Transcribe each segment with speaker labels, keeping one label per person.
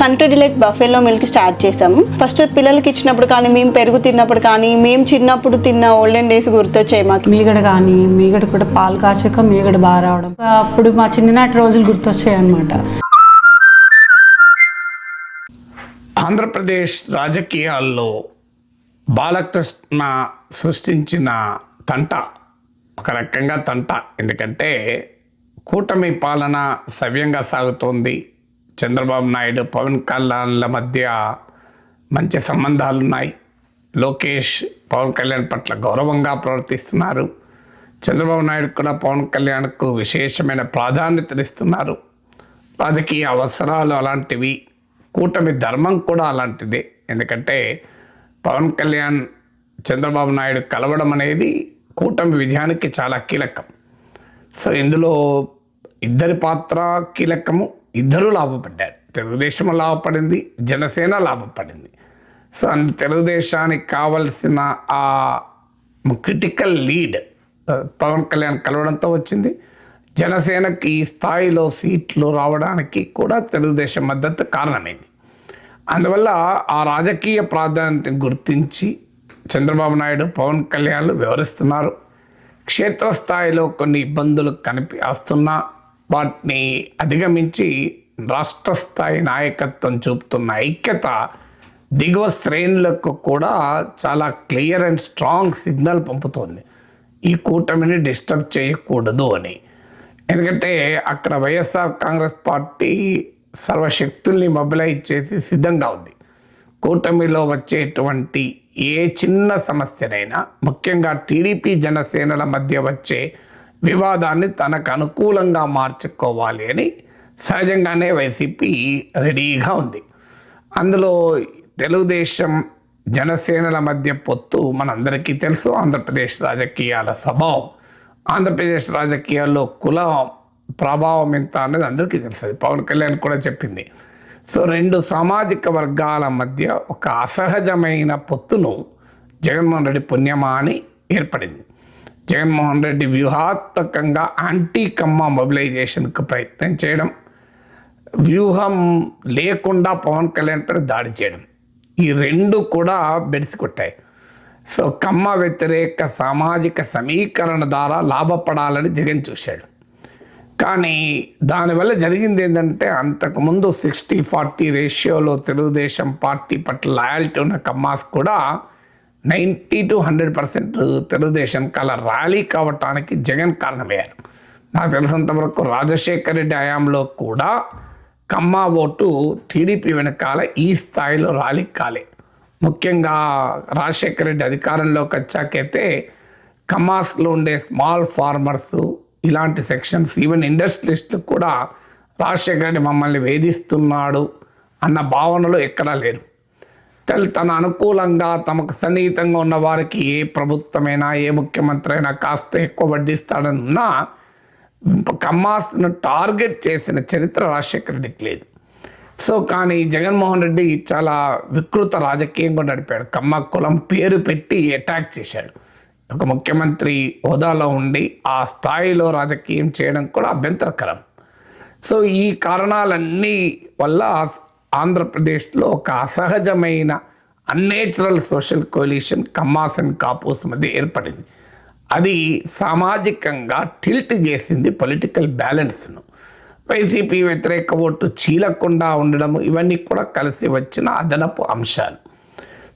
Speaker 1: Country delight buffalo milk start చేసాము first పిల్లలకి ఇచ్చినప్పుడు కానీ మేము పెరుగు తిన్నప్పుడు కానీ మేము చిన్నప్పుడు తిన్న ఓల్డెన్ డేస్ గుర్తొచ్చాయి మాకు.
Speaker 2: మీగడ కానీ మీగడ కూడా పాలు కాచాక మీగడ బాగా రావడం. అప్పుడు మా చిన్ననాటి రోజులు గుర్తొచ్చాయి అనమాట
Speaker 3: ఆంధ్రప్రదేశ్ రాజకీయాల్లో బాలకృష్ణ సృష్టించిన తంట ఒక రకంగా తంట. ఎందుకంటే కూటమి పాలన సవ్యంగా సాగుతోంది. చంద్రబాబు నాయుడు పవన్ కళ్యాణ్ల మధ్య మంచి సంబంధాలు ఉన్నాయి లోకేష్ పవన్ కళ్యాణ్ పట్ల గౌరవంగా ప్రవర్తిస్తున్నారు. చంద్రబాబు నాయుడు కూడా పవన్ కళ్యాణ్కు విశేషమైన ప్రాధాన్యతనిస్తున్నారు. రాజకీయ అవసరాలు అలాంటివి కూటమి ధర్మం కూడా అలాంటిదే. ఎందుకంటే పవన్ కళ్యాణ్ చంద్రబాబు నాయుడు కలవడం అనేది కూటమి విజయానికి చాలా కీలకం. సో ఇందులో ఇద్దరి పాత్ర కీలకము. ఇద్దరు లాభపడ్డారు. తెలుగుదేశం లాభపడింది జనసేన లాభపడింది. సో అందు తెలుగుదేశానికి కావలసిన ఆ క్రిటికల్ లీడ్ పవన్ కళ్యాణ్ కలవడంతో వచ్చింది. జనసేనకి ఈ స్థాయిలో సీట్లు రావడానికి కూడా తెలుగుదేశం మద్దతు కారణమైంది. అందువల్ల ఆ రాజకీయ ప్రాధాన్యతను గుర్తించి చంద్రబాబు నాయుడు పవన్ కళ్యాణ్లు వివరిస్తున్నారు. క్షేత్రస్థాయిలో కొన్ని ఇబ్బందులు కనిపి వస్తున్నా వాటిని అధిగమించి రాష్ట్ర స్థాయి నాయకత్వం చూపుతున్న ఐక్యత దిగువ శ్రేణులకు కూడా చాలా క్లియర్ అండ్ స్ట్రాంగ్ సిగ్నల్ పంపుతోంది. ఈ కూటమిని డిస్టర్బ్ చేయకూడదు అని. ఎందుకంటే అక్కడ వైఎస్ఆర్ కాంగ్రెస్ పార్టీ సర్వశక్తుల్ని మొబిలైజ్ చేసి సిద్ధంగా ఉంది. కూటమిలో వచ్చేటువంటి ఏ చిన్న సమస్యనైనా ముఖ్యంగా టీడీపీ జనసేనల మధ్య వచ్చే వివాదాన్ని తనకు అనుకూలంగా మార్చుకోవాలి అని సహజంగానే వైసీపీ రెడీగా ఉంది. అందులో తెలుగుదేశం జనసేనల మధ్య పొత్తు మనందరికీ తెలుసు. ఆంధ్రప్రదేశ్ రాజకీయాల స్వభావం ఆంధ్రప్రదేశ్ రాజకీయాల్లో కుల ప్రభావం ఎంత అనేది అందరికీ తెలుస్తుంది పవన్ కళ్యాణ్ కూడా చెప్పింది. సో రెండు సామాజిక వర్గాల మధ్య ఒక అసహజమైన పొత్తును జగన్మోహన్ రెడ్డి పుణ్యమా అని ఏర్పడింది. జగన్మోహన్ రెడ్డి వ్యూహాత్మకంగా యాంటీ కమ్మ మొబిలైజేషన్కు ప్రయత్నం చేయడం వ్యూహం లేకుండా పవన్ కళ్యాణ్ పైన దాడి చేయడం. ఈ రెండు కూడా బెడిసి కొట్టాయి సో కమ్మ వ్యతిరేక సామాజిక సమీకరణ ద్వారా లాభపడాలని జగన్ చూశాడు. కానీ దానివల్ల జరిగింది ఏంటంటే అంతకుముందు సిక్స్టీ ఫార్టీ రేషియోలో తెలుగుదేశం పార్టీ పట్ల లాయల్టీ ఉన్న కమ్మాస్ కూడా ninety to hundred percent Telugu Desam కల ర్యాలీ కావటానికి జగన్ కారణమయ్యారు. నాకు తెలిసినంతవరకు రాజశేఖర్ రెడ్డి హయాంలో కూడా కమ్మా ఓటు టీడీపీ వెనకాల ఈ స్థాయిలో ర్యాలీ కాలే. ముఖ్యంగా రాజశేఖర రెడ్డి అధికారంలోకి వచ్చాకైతే కమాస్లో ఉండే స్మాల్ ఫార్మర్స్ ఇలాంటి సెక్షన్స్ ఈవెన్ ఇండస్ట్రియలిస్టులు కూడా రాజశేఖర రెడ్డి మమ్మల్ని వేధిస్తున్నాడు అన్న భావనలో ఎక్కడా లేరు. తల్ తన అనుకూలంగా తమకు సన్నిహితంగా ఉన్న వారికి ఏ ప్రభుత్వమైనా ఏ ముఖ్యమంత్రి అయినా కాస్త ఎక్కువ వడ్డిస్తాడని కమ్మాస్ను టార్గెట్ చేసిన చరిత్ర రాజశేఖర రెడ్డికి లేదు. సో కానీ జగన్మోహన్ రెడ్డి చాలా వికృత రాజకీయం కూడా నడిపాడు. కమ్మ కులం పేరు పెట్టి అటాక్ చేశాడు. ఒక ముఖ్యమంత్రి హోదాలో ఉండి ఆ స్థాయిలో రాజకీయం చేయడం కూడా అభ్యంతరకరం. సో ఈ కారణాలన్నీ వల్ల ఆంధ్రప్రదేశ్లో ఒక అసహజమైన unnatural social coalition Kammas and Kapus మధ్య ఏర్పడింది. అది సామాజికంగా టిల్ట్ చేసింది పొలిటికల్ బ్యాలెన్స్ను వైసీపీ వ్యతిరేక ఓటు చీలకుండా ఉండడం ఇవన్నీ కూడా కలిసి వచ్చిన అదనపు అంశాలు.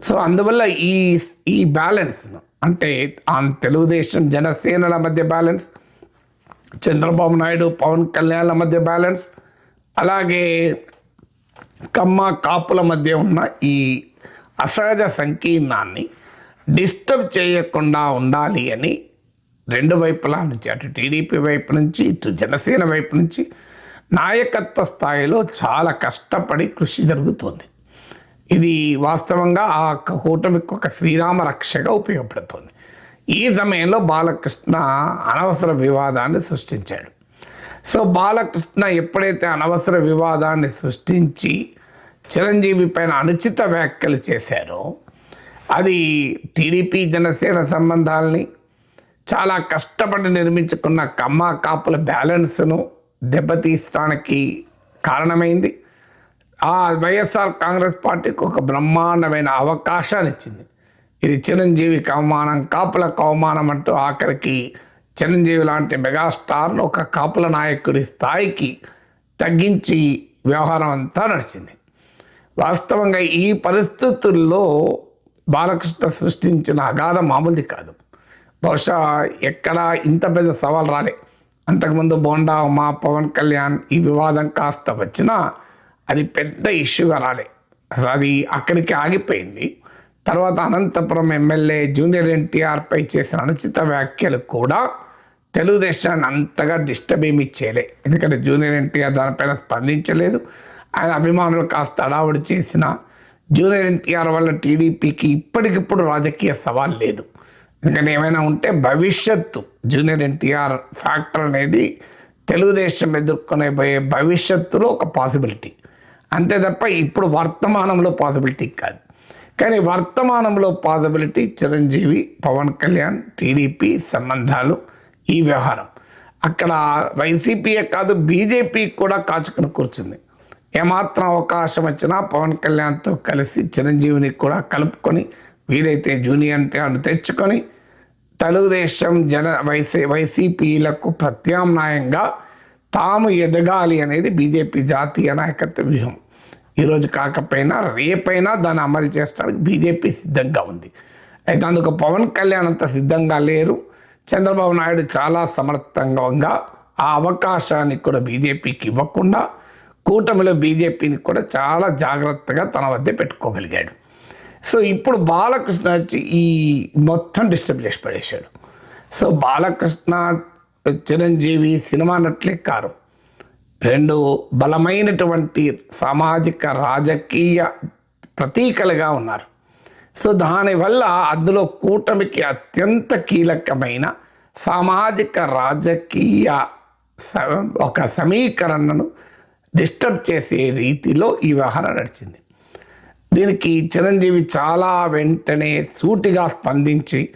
Speaker 3: సో అందువల్ల ఈ ఈ బ్యాలెన్స్ను అంటే తెలుగుదేశం జనసేనల మధ్య బ్యాలెన్స్ చంద్రబాబు నాయుడు పవన్ కళ్యాణ్ల మధ్య బ్యాలెన్స్ అలాగే కమ్మ కాపుల మధ్య ఉన్న ఈ అసహజ సంకీర్ణాన్ని డిస్టర్బ్ చేయకుండా ఉండాలి అని రెండు వైపులా నుంచి అటు టీడీపీ వైపు నుంచి ఇటు జనసేన వైపు నుంచి నాయకత్వ స్థాయిలో చాలా కష్టపడి కృషి జరుగుతుంది. ఇది వాస్తవంగా ఆ కూటమికి ఒక శ్రీరామ రక్షగా ఉపయోగపడుతుంది. ఈ సమయంలో బాలకృష్ణ అనవసర వివాదాన్ని సృష్టించాడు. సో బాలకృష్ణ ఎప్పుడైతే అనవసర వివాదాన్ని సృష్టించి చిరంజీవి పైన అనుచిత వ్యాఖ్యలు చేశారో అది టీడీపీ జనసేన సంబంధాలని చాలా కష్టపడి నిర్మించుకున్న కమ్మ కాపుల బ్యాలెన్స్ను దెబ్బతీయడానికి కారణమైంది. ఆ వైఎస్ఆర్ కాంగ్రెస్ పార్టీకి ఒక బ్రహ్మాండమైన అవకాశాన్ని ఇచ్చింది ఇది చిరంజీవికి అవమానం కాపులకు అవమానం అంటూ ఆఖరికి చిరంజీవి లాంటి మెగాస్టార్ను ఒక కాపుల నాయకుడి స్థాయికి తగ్గించి వ్యవహారం అంతా నడిచింది. వాస్తవంగా ఈ పరిస్థితుల్లో బాలకృష్ణ సృష్టించిన అగాధం మామూలుది కాదు. బహుశా ఎక్కడా ఇంత పెద్ద సవాల్ రాలే. అంతకుముందు బోండా ఉమా పవన్ కళ్యాణ్ ఈ వివాదం కాస్త వచ్చినా అది పెద్ద ఇష్యూగా రాలే. అసలు అది అక్కడికి ఆగిపోయింది. తర్వాత అనంతపురం ఎమ్మెల్యే జూనియర్ ఎన్టీఆర్పై చేసిన అనుచిత వ్యాఖ్యలు కూడా తెలుగుదేశాన్ని అంతగా డిస్టర్బ్ ఏమి చేయలే. ఎందుకంటే జూనియర్ ఎన్టీఆర్ దానిపైన స్పందించలేదు. ఆయన అభిమానులు కాస్త అడావుడి చేసిన జూనియర్ ఎన్టీఆర్ వల్ల టీడీపీకి ఇప్పటికిప్పుడు రాజకీయ సవాల్ లేదు. ఎందుకంటే ఏమైనా ఉంటే భవిష్యత్తు జూనియర్ ఎన్టీఆర్ ఫ్యాక్టర్ అనేది తెలుగుదేశం ఎదుర్కొనే పోయే భవిష్యత్తులో ఒక పాసిబిలిటీ. అంతే తప్ప ఇప్పుడు వర్తమానంలో పాసిబిలిటీ కాదు. కానీ వర్తమానంలో పాసిబిలిటీ చిరంజీవి పవన్ కళ్యాణ్ టీడీపీ సంబంధాలు ఈ వ్యవహారం. అక్కడ వైసీపీయే కాదు బీజేపీ కూడా కాచుకుని కూర్చుంది. ఏమాత్రం అవకాశం వచ్చినా పవన్ కళ్యాణ్తో కలిసి చిరంజీవిని కూడా కలుపుకొని వీలైతే జూనియర్ అని తెచ్చుకొని తెలుగుదేశం జన వైసీ వైసీపీలకు ప్రత్యామ్నాయంగా తాము ఎదగాలి అనేది బీజేపీ జాతీయ నాయకత్వ వ్యూహం. ఈరోజు కాకపోయినా రేపైనా దాన్ని అమలు చేస్తానికి బీజేపీ సిద్ధంగా ఉంది. అయితే అందుకు పవన్ కళ్యాణ్ అంత సిద్ధంగా లేరు. చంద్రబాబు నాయుడు చాలా సమర్థంగా ఆ అవకాశాన్ని కూడా బీజేపీకి ఇవ్వకుండా కూటమిలో బీజేపీని కూడా చాలా జాగ్రత్తగా తన వద్ద పెట్టుకోగలిగాడు. సో ఇప్పుడు బాలకృష్ణ వచ్చి ఈ మొత్తం డిస్టర్బ్ చేసి పడేశాడు. సో బాలకృష్ణ చిరంజీవి సినిమా నట్లే కారు. రెండు బలమైనటువంటి సామాజిక రాజకీయ ప్రతీకలుగా ఉన్నారు. సో దానివల్ల అందులో కూటమికి అత్యంత కీలకమైన సామాజిక రాజకీయ స- ఒక సమీకరణను డిస్టర్బ్ చేసే రీతిలో ఈ వ్యవహారం నడిచింది. దీనికి చిరంజీవి చాలా వెంటనే సూటిగా స్పందించి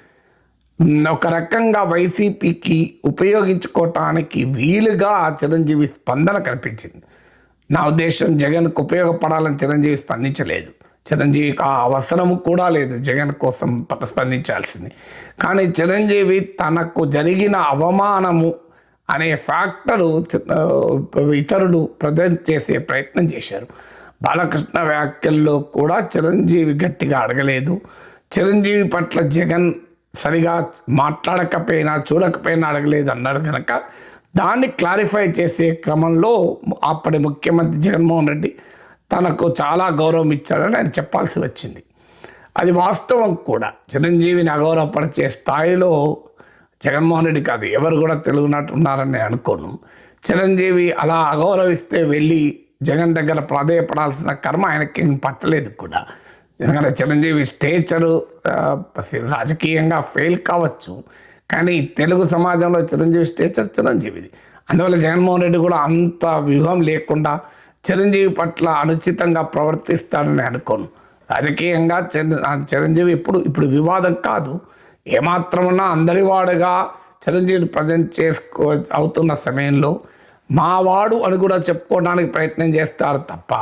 Speaker 3: ఒక రకంగా వైసీపీకి ఉపయోగించుకోవటానికి వీలుగా చిరంజీవి స్పందన కనిపించింది నా ఉద్దేశం జగన్కు ఉపయోగపడాలని చిరంజీవి స్పందించలేదు. చిరంజీవికి ఆ అవసరం కూడా లేదు జగన్ కోసం ప- స్పందించాల్సింది. కానీ చిరంజీవి తనకు జరిగిన అవమానము అనే ఫ్యాక్టరు ఇతరులు ప్రజెంట్ చేసే ప్రయత్నం చేశారు. బాలకృష్ణ వ్యాఖ్యల్లో కూడా చిరంజీవి గట్టిగా అడగలేదు. చిరంజీవి పట్ల జగన్ సరిగా మాట్లాడకపోయినా చూడకపోయినా అడగలేదు అన్నారు కనుక దాన్ని క్లారిఫై చేసే క్రమంలో అప్పటి ముఖ్యమంత్రి జగన్మోహన్ రెడ్డి తనకు చాలా గౌరవం ఇచ్చాడని ఆయన చెప్పాల్సి వచ్చింది. అది వాస్తవం కూడా. చిరంజీవిని అగౌరవపరిచే స్థాయిలో జగన్మోహన్ రెడ్డి కాదు ఎవరు కూడా తెలుగునట్టు ఉన్నారని నేను అనుకోను. చిరంజీవి అలా అగౌరవిస్తే వెళ్ళి జగన్ దగ్గర ప్రాధేయపడాల్సిన కర్మ ఆయనకి పట్టలేదు కూడా. ఎందుకంటే చిరంజీవి స్టేచరు రాజకీయంగా ఫెయిల్ కావచ్చు. కానీ తెలుగు సమాజంలో చిరంజీవి స్టేచర్ చిరంజీవిది. అందువల్ల జగన్మోహన్ రెడ్డి కూడా అంత వ్యూహం లేకుండా చిరంజీవి పట్ల అనుచితంగా ప్రవర్తిస్తాడని అనుకోను. రాజకీయంగా చిరంజీవి ఇప్పుడు ఇప్పుడు వివాదం కాదు. ఏమాత్రమున్నా అందరివాడుగా చిరంజీవిని ప్రజెంట్ చేసుకో అవుతున్న సమయంలో మావాడు అని కూడా చెప్పుకోవడానికి ప్రయత్నం చేస్తారు తప్ప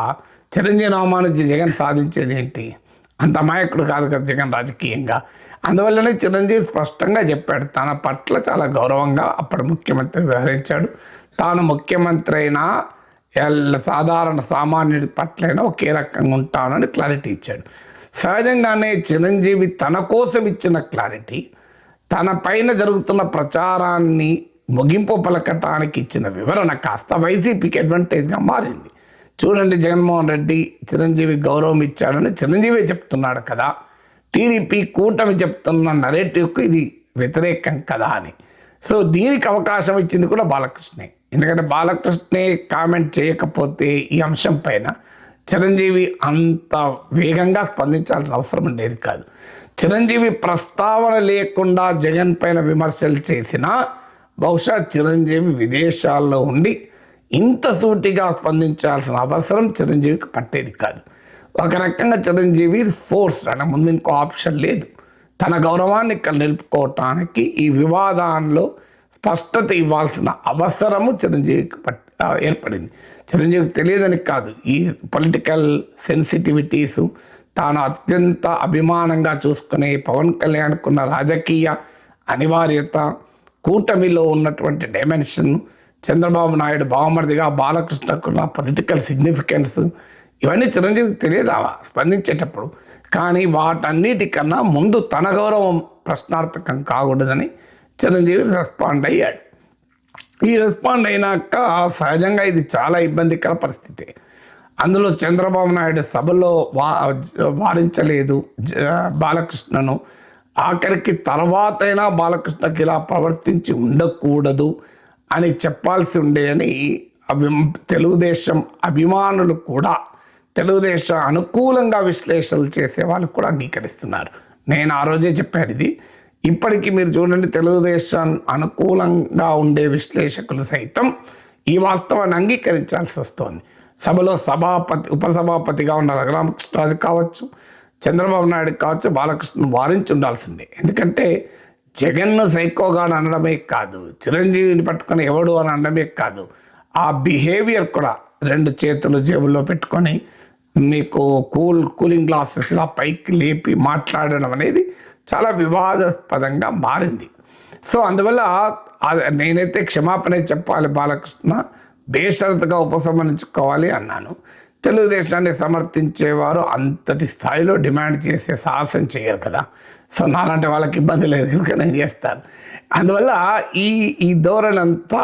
Speaker 3: చిరంజీవి అవమానించి జగన్ సాధించేది ఏంటి? అంత అమాయకుడు కాదు కదా జగన్ రాజకీయంగా. అందువల్లనే చిరంజీవి స్పష్టంగా చెప్పాడు. తన పట్ల చాలా గౌరవంగా అప్పటి ముఖ్యమంత్రి వ్యవహరించాడు. తాను ముఖ్యమంత్రి అయినా సాధారణ సామాన్యుడి పట్లైనా ఒకే రకంగా ఉంటానని క్లారిటీ ఇచ్చాడు. సహజంగానే చిరంజీవి తన కోసం ఇచ్చిన క్లారిటీ తన పైన జరుగుతున్న ప్రచారాన్ని ముగింపు పలకటానికి ఇచ్చిన వివరణ కాస్త వైసీపీకి అడ్వాంటేజ్గా మారింది. చూడండి జగన్మోహన్ రెడ్డి చిరంజీవి గౌరవం ఇచ్చాడని చిరంజీవి చెప్తున్నాడు కదా. టీడీపీ కూటమి చెప్తున్న నరేటివ్కు ఇది వ్యతిరేకం కదా అని. సో దీనికి అవకాశం ఇచ్చింది కూడా బాలకృష్ణే. ఎందుకంటే బాలకృష్ణే కామెంట్ చేయకపోతే ఈ అంశం పైన చిరంజీవి అంత వేగంగా స్పందించాల్సిన అవసరం ఉండేది కాదు. చిరంజీవి ప్రస్తావన లేకుండా జగన్ పైన విమర్శలు చేసినా బహుశా చిరంజీవి విదేశాల్లో ఉండి ఇంత సూటిగా స్పందించాల్సిన అవసరం చిరంజీవికి పట్టేది కాదు. ఒక రకంగా చిరంజీవి ఫోర్స్ అంటే ముందు ఇంకో ఆప్షన్ లేదు. తన గౌరవాన్ని ఇక్కడ నిలుపుకోవటానికి ఈ వివాదాల్లో స్పష్టత ఇవ్వాల్సిన అవసరము చిరంజీవికి పట్ ఏర్పడింది. చిరంజీవికి తెలియదని కాదు. ఈ పొలిటికల్ సెన్సిటివిటీసు తాను అత్యంత అభిమానంగా చూసుకునే పవన్ కళ్యాణ్కున్న రాజకీయ అనివార్యత కూటమిలో ఉన్నటువంటి డైమెన్షన్ చంద్రబాబు నాయుడు బావమరిదిగా బాలకృష్ణకున్న పొలిటికల్ సిగ్నిఫికెన్స్ ఇవన్నీ చిరంజీవికి తెలియదావా స్పందించేటప్పుడు. కానీ వాటన్నిటికన్నా ముందు తన గౌరవం ప్రశ్నార్థకం కాకూడదని చిరంజీవి రెస్పాండ్ అయ్యాడు. ఈ రెస్పాండ్ అయినాక సహజంగా ఇది చాలా ఇబ్బందికర పరిస్థితి. అందులో చంద్రబాబు నాయుడు సభలో వా వారించలేదు జ- బాలకృష్ణను. ఆఖరికి తర్వాతైనా బాలకృష్ణకి ఇలా ప్రవర్తించి ఉండకూడదు అని చెప్పాల్సి ఉండే అని అభి తెలుగుదేశం అభిమానులు కూడా తెలుగుదేశం అనుకూలంగా విశ్లేషణలు చేసే వాళ్ళు కూడా అంగీకరిస్తున్నారు. నేను ఆ రోజే చెప్పాను ఇది. ఇప్పటికీ మీరు చూడండి తెలుగుదేశం అనుకూలంగా ఉండే విశ్లేషకులు సైతం ఈ వాస్తవాన్ని అంగీకరించాల్సి వస్తోంది. సభలో సభాపతి ఉపసభాపతిగా ఉన్న రఘురామకృష్ణరాజు కావచ్చు చంద్రబాబు నాయుడు కావచ్చు బాలకృష్ణ వారించి ఉండాల్సిందే. ఎందుకంటే జగన్ను సైకోగా అని అనడమే కాదు చిరంజీవిని పట్టుకొని ఎవడు అని అనడమే కాదు ఆ బిహేవియర్ కూడా రెండు చేతులు జేబుల్లో పెట్టుకొని మీకు కూల్ కూలింగ్ గ్లాసెస్లా పైకి లేపి మాట్లాడడం అనేది చాలా వివాదాస్పదంగా మారింది. సో అందువల్ల నేనైతే క్షమాపణ చెప్పాలి బాలకృష్ణ బేషరతుగా ఉపసంహరించుకోవాలి అన్నాను. తెలుగుదేశాన్ని సమర్థించేవారు అంతటి స్థాయిలో డిమాండ్ చేసే సాహసం చేయరు కదా. సో నాలాంటి వాళ్ళకి ఇబ్బంది లేదు కనుక నేను చేస్తాను. అందువల్ల ఈ ఈ ధోరణి అంతా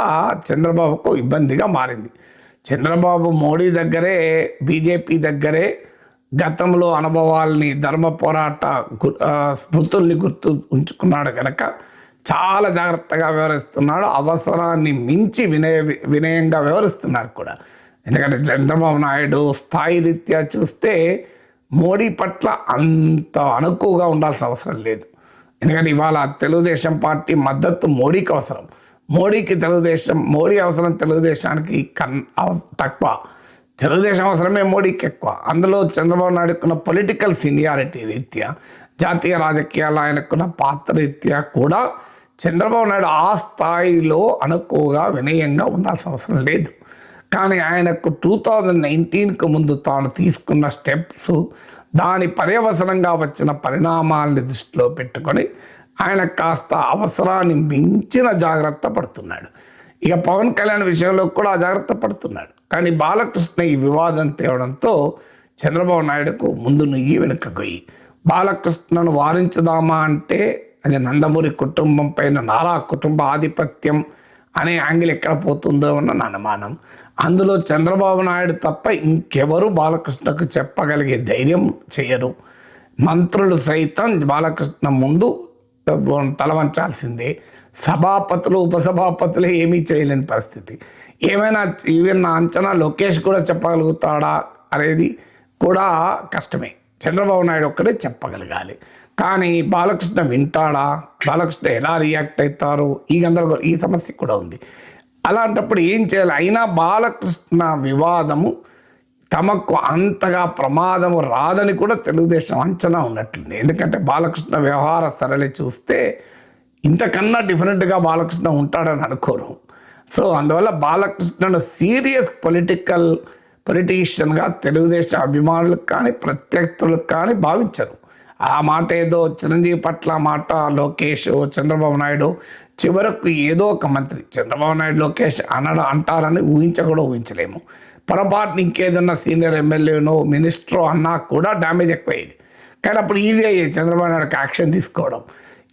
Speaker 3: చంద్రబాబుకు ఇబ్బందిగా మారింది. చంద్రబాబు మోడీ దగ్గరే బీజేపీ దగ్గరే గతంలో అనుభవాల్ని ధర్మ పోరాట గు- స్మృతుల్ని గుర్తు ఉంచుకున్నాడు కనుక చాలా జాగ్రత్తగా వ్యవహరిస్తున్నాడు అవసరాన్ని మించి వినయ వినయంగా వ్యవహరిస్తున్నాడు కూడా. ఎందుకంటే చంద్రబాబు నాయుడు స్థాయి రీత్యా చూస్తే మోడీ పట్ల అంత అనుకువగా ఉండాల్సిన అవసరం లేదు. ఎందుకంటే ఇవాళ తెలుగుదేశం పార్టీ మద్దతు మోడీకి అవసరం. మోడీకి తెలుగుదేశం మోడీ అవసరం తెలుగుదేశానికి కన్ అవ- తక్కువ. తెలుగుదేశం అవసరమే మోడీకి ఎక్కువ. అందులో చంద్రబాబు నాయుడుకున్న పొలిటికల్ సీనియారిటీ రీత్యా జాతీయ రాజకీయాలు ఆయనకున్న పాత్ర రీత్యా కూడా చంద్రబాబు నాయుడు ఆ స్థాయిలో అనుకువగా వినయంగా ఉండాల్సిన అవసరం లేదు. కానీ ఆయనకు టూ థౌజండ్ నైన్టీన్కు ముందు తాను తీసుకున్న స్టెప్స్ దాని పర్యవసనంగా వచ్చిన పరిణామాలని దృష్టిలో పెట్టుకొని ఆయన కాస్త అవసరాన్ని మించిన జాగ్రత్త పడుతున్నాడు. ఇక పవన్ కళ్యాణ్ విషయంలో కూడా జాగ్రత్త పడుతున్నాడు. కానీ బాలకృష్ణ ఈ వివాదం తేవడంతో చంద్రబాబు నాయుడుకు ముందు నుయ్యి వెనుక గొయ్యి. బాలకృష్ణను వారించుదామా అంటే అది నందమూరి కుటుంబం పైన నారా కుటుంబ ఆధిపత్యం అనే యాంగిల్ ఎక్కడ పోతుందో అన్న నా అనుమానం. అందులో చంద్రబాబు నాయుడు తప్ప ఇంకెవరు బాలకృష్ణకు చెప్పగలిగే ధైర్యం చేయరు. మంత్రులు సైతం బాలకృష్ణ ముందు తల వంచాల్సిందే. సభాపతులు ఉపసభాపతులు ఏమీ చేయలేని పరిస్థితి. ఏమైనా ఈవెన్ నా అంచనా లోకేష్ కూడా చెప్పగలుగుతాడా అనేది కూడా కష్టమే. చంద్రబాబు నాయుడు ఒక్కడే చెప్పగలగాలి. కానీ బాలకృష్ణ వింటాడా? బాలకృష్ణ ఎలా రియాక్ట్ అవుతారు? ఈ గందరగోళం ఈ సమస్య కూడా ఉంది. అలాంటప్పుడు ఏం చేయాలి? అయినా బాలకృష్ణ వివాదము తమకు అంతగా ప్రమాదము రాదని కూడా తెలుగుదేశం అంచనా ఉన్నట్లుంది. ఎందుకంటే బాలకృష్ణ వ్యవహార సరళి చూస్తే ఇంతకన్నా డిఫరెంట్గా బాలకృష్ణ ఉంటాడని అనుకోరు. సో అందువల్ల బాలకృష్ణను సీరియస్ పొలిటికల్ పొలిటీషియన్గా తెలుగుదేశం అభిమానులకు కానీ ప్రత్యర్థులకు కానీ భావించరు. ఆ మాట ఏదో చిరంజీవి పట్ల మాట లోకేష్ చంద్రబాబు నాయుడు చివరకు ఏదో ఒక మంత్రి చంద్రబాబు నాయుడు లోకేష్ అనడం అంటారని ఊహించ కూడా ఊహించలేము. పొరపాటున ఇంకేదన్నా సీనియర్ ఎమ్మెల్యేనో మినిస్టరో అన్నా కూడా డ్యామేజ్ ఎక్కువయ్యేది కానీ అప్పుడు ఈజీ అయ్యేది చంద్రబాబు నాయుడుకి యాక్షన్ తీసుకోవడం.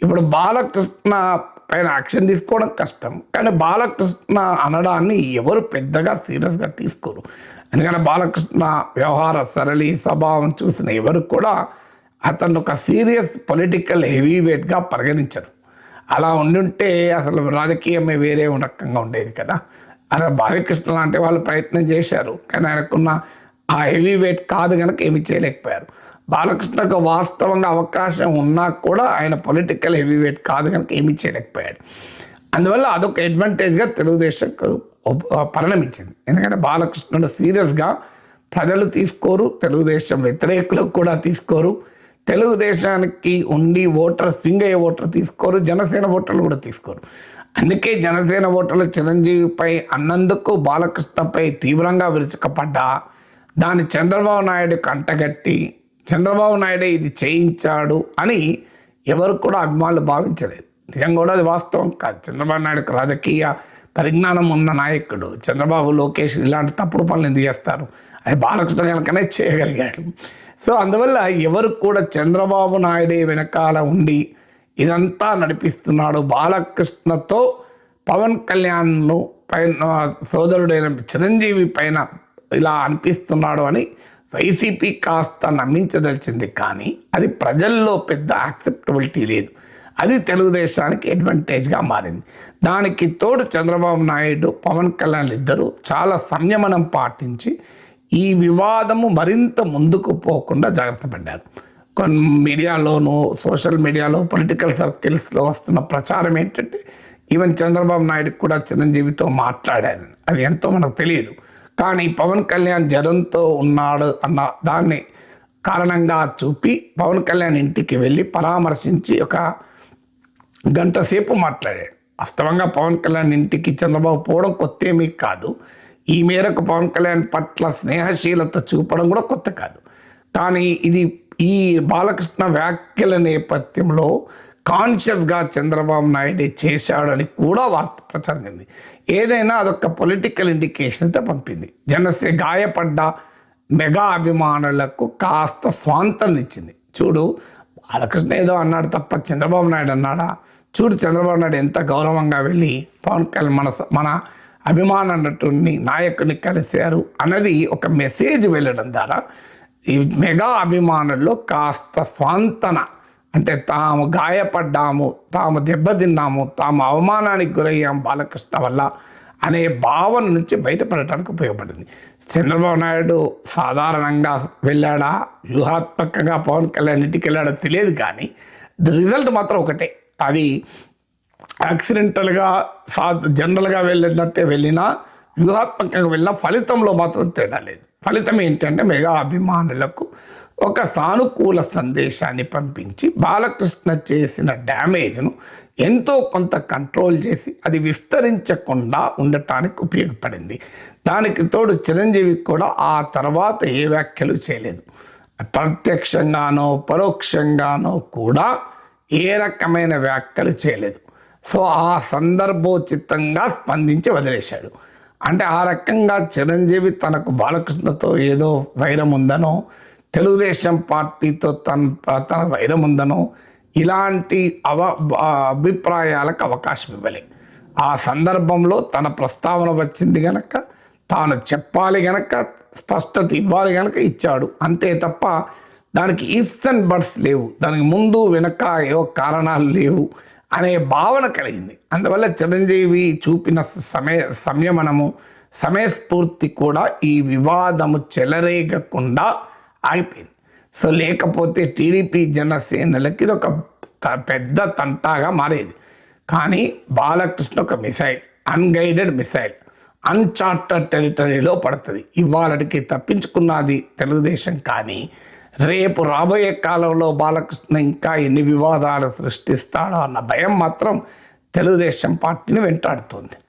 Speaker 3: ఇప్పుడు బాలకృష్ణ పైన యాక్షన్ తీసుకోవడం కష్టం. కానీ బాలకృష్ణ అనడాన్ని ఎవరు పెద్దగా సీరియస్గా తీసుకోరు. ఎందుకంటే బాలకృష్ణ వ్యవహార సరళి స్వభావం చూసిన ఎవరు కూడా అతను ఒక సీరియస్ పొలిటికల్ హెవీ వెయిట్గా పరిగణించరు. అలా ఉండుంటే అసలు రాజకీయమే వేరే రకంగా ఉండేది కదా. అలా బాలకృష్ణ లాంటి వాళ్ళు ప్రయత్నం చేశారు. కానీ ఆయనకున్న ఆ హెవీ వెయిట్ కాదు కనుక ఏమీ చేయలేకపోయారు. బాలకృష్ణకు వాస్తవంగా అవకాశం ఉన్నా కూడా ఆయన పొలిటికల్ హెవీ వెయిట్ కాదు కనుక ఏమీ చేయలేకపోయాడు. అందువల్ల అదొక అడ్వాంటేజ్గా తెలుగుదేశంకు పరిణమించింది. ఎందుకంటే బాలకృష్ణుడు సీరియస్గా ప్రజలు తీసుకోరు తెలుగుదేశం వ్యతిరేకులు కూడా తీసుకోరు తెలుగుదేశానికి ఉండి ఓటర్ స్వింగ్ అయ్యే ఓటర్ తీసుకోరు జనసేన ఓటర్లు కూడా తీసుకోరు. అందుకే జనసేన ఓటర్లు చిరంజీవిపై అన్నందుకు బాలకృష్ణపై తీవ్రంగా విరుచుకపడ్డా దాన్ని చంద్రబాబు నాయుడు కంటగట్టి చంద్రబాబు నాయుడే ఇది చేయించాడు అని ఎవరు కూడా అభిమానులు భావించలేదు. నిజంగా కూడా అది వాస్తవం కాదు. చంద్రబాబు నాయుడుకు రాజకీయ పరిజ్ఞానం ఉన్న నాయకుడు చంద్రబాబు లోకేష్ ఇలాంటి తప్పుడు పనులు ఎందుకు చేస్తారు? అది బాలకృష్ణ కనుకనే చేయగలిగాడు. సో అందువల్ల ఎవరు కూడా చంద్రబాబు నాయుడే వెనకాల ఉండి ఇదంతా నడిపిస్తున్నాడు. బాలకృష్ణతో పవన్ కళ్యాణ్ను పైన సోదరుడైన చిరంజీవి పైన ఇలా అనిపిస్తున్నాడు అని వైసీపీ కాస్త నమ్మించదలిచింది కానీ అది ప్రజల్లో పెద్ద యాక్సెప్టబిలిటీ లేదు. అది తెలుగుదేశానికి అడ్వాంటేజ్గా మారింది. దానికి తోడు చంద్రబాబు నాయుడు పవన్ కళ్యాణ్ ఇద్దరూ చాలా సంయమనం పాటించి ఈ వివాదము మరింత ముందుకు పోకుండా జాగ్రత్త పడ్డారు. కొన్ని మీడియాలోనూ సోషల్ మీడియాలో పొలిటికల్ సర్కిల్స్లో వస్తున్న ప్రచారం ఏంటంటే ఈవెన్ చంద్రబాబు నాయుడు కూడా చిరంజీవితో మాట్లాడాను. అది ఎంతో మనకు తెలియదు. కానీ పవన్ కళ్యాణ్ జనంతో ఉన్నాడు అన్న దాన్ని కారణంగా చూపి పవన్ కళ్యాణ్ ఇంటికి వెళ్ళి పరామర్శించి ఒక గంట సేపు మాట్లాడాడు. వాస్తవంగా పవన్ కళ్యాణ్ ఇంటికి చంద్రబాబు పోవడం కొత్త ఏమీ కాదు. ఈ మేరకు పవన్ కళ్యాణ్ పట్ల స్నేహశీలత చూపడం కూడా కొత్త కాదు. కానీ ఇది ఈ బాలకృష్ణ వ్యాఖ్యల నేపథ్యంలో కాన్షియస్గా చంద్రబాబు నాయుడు చేశాడని కూడా వార్త ప్రచారం చెంది ఏదైనా అదొక పొలిటికల్ ఇండికేషన్తో పంపింది. జనసే గాయపడ్డ మెగా అభిమానులకు కాస్త స్వాంతం ఇచ్చింది. చూడు బాలకృష్ణ ఏదో అన్నాడు తప్ప చంద్రబాబు నాయుడు అన్నాడా? చూడు చంద్రబాబు నాయుడు ఎంత గౌరవంగా వెళ్ళి పవన్ కళ్యాణ్ మన మన అభిమాన నటుడిని నాయకుడిని కలిశారు అన్నది ఒక మెసేజ్ వెళ్ళడం ద్వారా ఈ మెగా అభిమానుల్లో కాస్త స్వాంతన అంటే తాము గాయపడ్డాము తాము దెబ్బతిన్నాము తాము అవమానానికి గురయ్యాం బాలకృష్ణ వల్ల అనే భావన నుంచి బయటపడటానికి ఉపయోగపడింది. చంద్రబాబు నాయుడు సాధారణంగా వెళ్ళాడా? వ్యూహాత్మకంగా పవన్ కళ్యాణ్ ఇంటికి వెళ్ళాడో తెలియదు కానీ రిజల్ట్ మాత్రం ఒకటే. అది యాక్సిడెంటల్గా సా జనరల్గా వెళ్ళినట్టే వెళ్ళినా వ్యూహాత్మకంగా వెళ్ళినా ఫలితంలో మాత్రం తేడా లేదు. ఫలితం ఏంటంటే మెగా అభిమానులకు ఒక సానుకూల సందేశాన్ని పంపించి బాలకృష్ణ చేసిన డ్యామేజ్ను ఎంతో కొంత కంట్రోల్ చేసి అది విస్తరించకుండా ఉండటానికి ఉపయోగపడింది. దానికి తోడు చిరంజీవి కూడా ఆ తర్వాత ఏ వ్యాఖ్యలు చేయలేదు. ప్రత్యక్షంగానో పరోక్షంగానో కూడా ఏ రకమైన వ్యాఖ్యలు చేయలేదు. సో ఆ సందర్భోచితంగా స్పందించి వదిలేశాడు. అంటే ఆ రకంగా చిరంజీవి తనకు బాలకృష్ణతో ఏదో వైరం ఉందనో తెలుగుదేశం పార్టీతో తన తన వైరం ఉందనో ఇలాంటి అవ అభిప్రాయాలకు అవకాశం ఇవ్వలే. ఆ సందర్భంలో తన ప్రస్తావన వచ్చింది గనక తాను చెప్పాలి గనక స్పష్టత ఇవ్వాలి గనక ఇచ్చాడు. అంతే తప్ప దానికి ఇఫ్స్ అండ్ బట్స్ లేవు. దానికి ముందు వెనక ఏవో కారణాలు లేవు అనే భావన కలిగింది. అందువల్ల చిరంజీవి చూపిన సమయ సంయమనము సమయస్ఫూర్తి కూడా ఈ వివాదము చెలరేగకుండా ఆగిపోయింది. సో లేకపోతే టీడీపీ జనసేనలకి ఇది ఒక త- పెద్ద తంటాగా మారేది. కానీ బాలకృష్ణ ఒక మిసైల్ అన్గైడెడ్ మిసైల్ అన్చార్టర్డ్ టెరిటరీలో పడుతుంది. ఇవాళకి తప్పించుకున్నది తెలుగుదేశం కానీ రేపు రాబోయే కాలంలో బాలకృష్ణ ఇంకా ఎన్ని వివాదాలు సృష్టిస్తాడో అన్న భయం మాత్రం తెలుగుదేశం పార్టీని వెంటాడుతుంది.